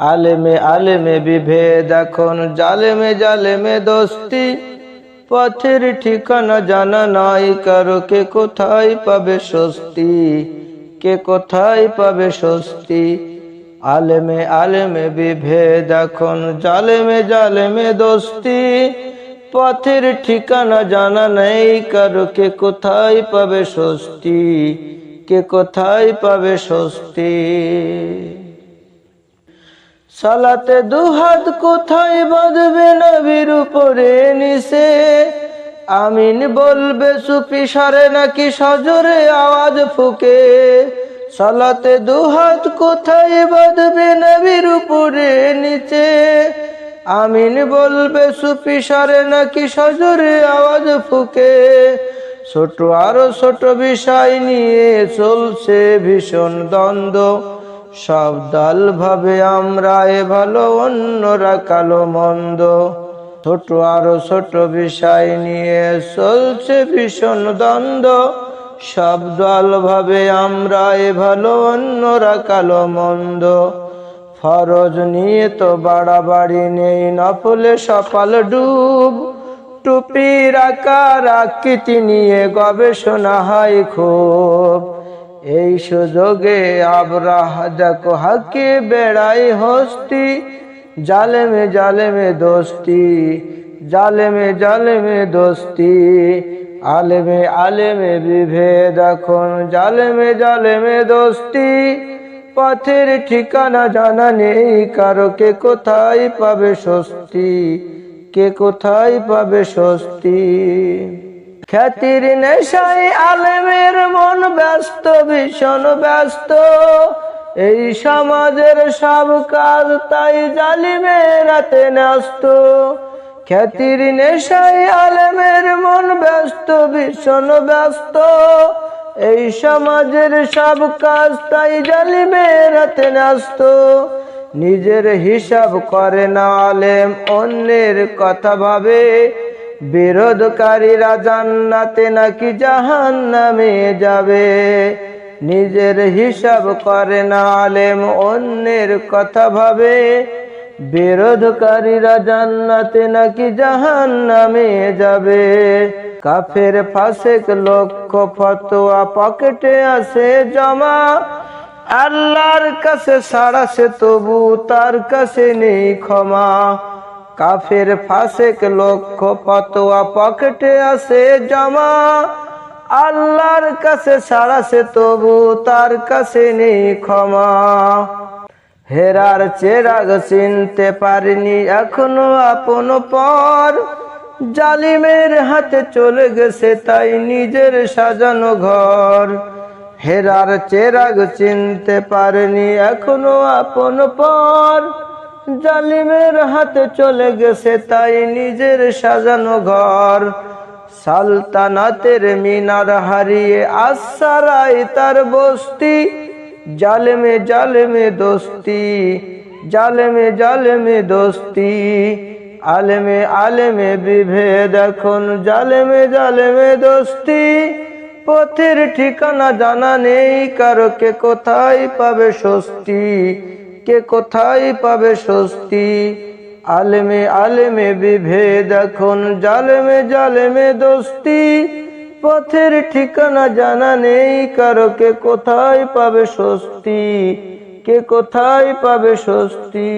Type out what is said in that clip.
আলেমে আলেমে বিভেদ এখন, জালেমে জালেমে দোস্তি। পথের ঠিকানা জানা নাই, কারও কে কোথায় পাবে স্বস্তি? কে কোথায় পাবে স্বস্তি? আলেমে আলেমে বিভেদ এখন, জালেমে জালেমে দোস্তি। পথের ঠিকানা জানা নেই, কারও কে কোথায় পাবে স্বস্তি? কে কোথায় পাবে স্বস্তি? সালাতে দুহাত কোথায় বাঁধবে নবীর উপরে নিচে? আমিন বলবে সুপি সারে নাকি সজরে আওয়াজ ফুকে? সালাতে দুহাত কোথায় বাঁধবে নবীর উপরে নিচে? আমিন বলবে সুপি সারে নাকি সজরে আওয়াজ ফুকে? ছোট আরও ছোট বিষয় নিয়ে চলছে ভীষণ দ্বন্দ্ব। সব দল ভাবে আমরা এ ভালো, অন্যরা কালো মন্দ। ছোট আরও ছোট বিষয় নিয়ে চলছে ভীষণ দ্বন্দ্ব। সব দল ভাবে আমরা এ ভালো, অন্যরা কালো মন্দ। ফরজ নিয়ে তো বাড়াবাড়ি নেই, নফলে সপাল ডুব। টুপির আকার আকৃতি নিয়ে গবেষণা হয় খুব। এই সুযোগে আবরাহ দেখো হাকে বেড়াই হস্তি। জালেমে জালেমে দোস্তি, জালেমে জালেমে দোস্তি। আলেমে আলেমে বিভেদ এখন, জালেমে জালেমে দোস্তি। পথের ঠিকানা জানা নেই, কারও কে কোথায় পাবে স্বস্তি? কে কোথায় পাবে স্বস্তি? খ্যাতির নেশায় আলেমের মন ব্যস্ত, ভীষণ ব্যস্ত। এই সমাজের সব কাজ তাই জালিমের রাতে ন্যস্ত। খ্যাতির নেশায় আলেমের মন ব্যস্ত, ভীষণ ব্যস্ত। এই সমাজের সব কাজ তাই জালিমের রাতে ন্যস্ত। নিজের হিসাব করে না আলেম, অন্যের কথা ভাবে। বিরোধকারীরা জান্নাতে নাকি জাহান নামে যাবে? নিজের হিসাব করে না আলেম, অন্যের কথা ভাবে। বিরোধকারীরা জান্নাতে নাকি জাহান নামে যাবে? কাফের ফাসেক লক্ষ ফতোয়া পকেটে আছে জমা। আল্লাহর কাছে সারা সে তবু তার কাছে নেই ক্ষমা। কাফের ফাসেক লক্ষ ফতোয়া পকেটে আছে জমা। আল্লাহর কাছে সারা সে তবু তার কাছে নেই ক্ষমা। হেরার চেরাগ চিনতে পারিনি এখনও আপন পর। জালিমের হাতে চলে গেছে তাই নিজের সাজানো ঘর। হেরার চেরাগ চিনতে পারেনি এখনও আপন পর। জালিমের হাতে চলে গেছে, তাই নিজের সাজানো ঘর। সালতানাতের মিনার হারিয়ে আসারাই তার বস্তি। জালেমে জালেমে দোস্তি, জালেমে জালেমে দোস্তি। আলেমে আলেমে বিভেদ এখন, জালেমে জালেমে দোস্তি। পথের ঠিকানা জানা নেই, কারও কে কোথায় পাবে স্বস্তি? কে কোথায় পাবে স্বস্তি? আলেমে আলেমে বিভেদ এখন, জালেমে জালেমে দোস্তি। পথের ঠিকানা জানা নেই, কারও কে কোথায় পাবে স্বস্তি? কে কোথায় পাবে স্বস্তি?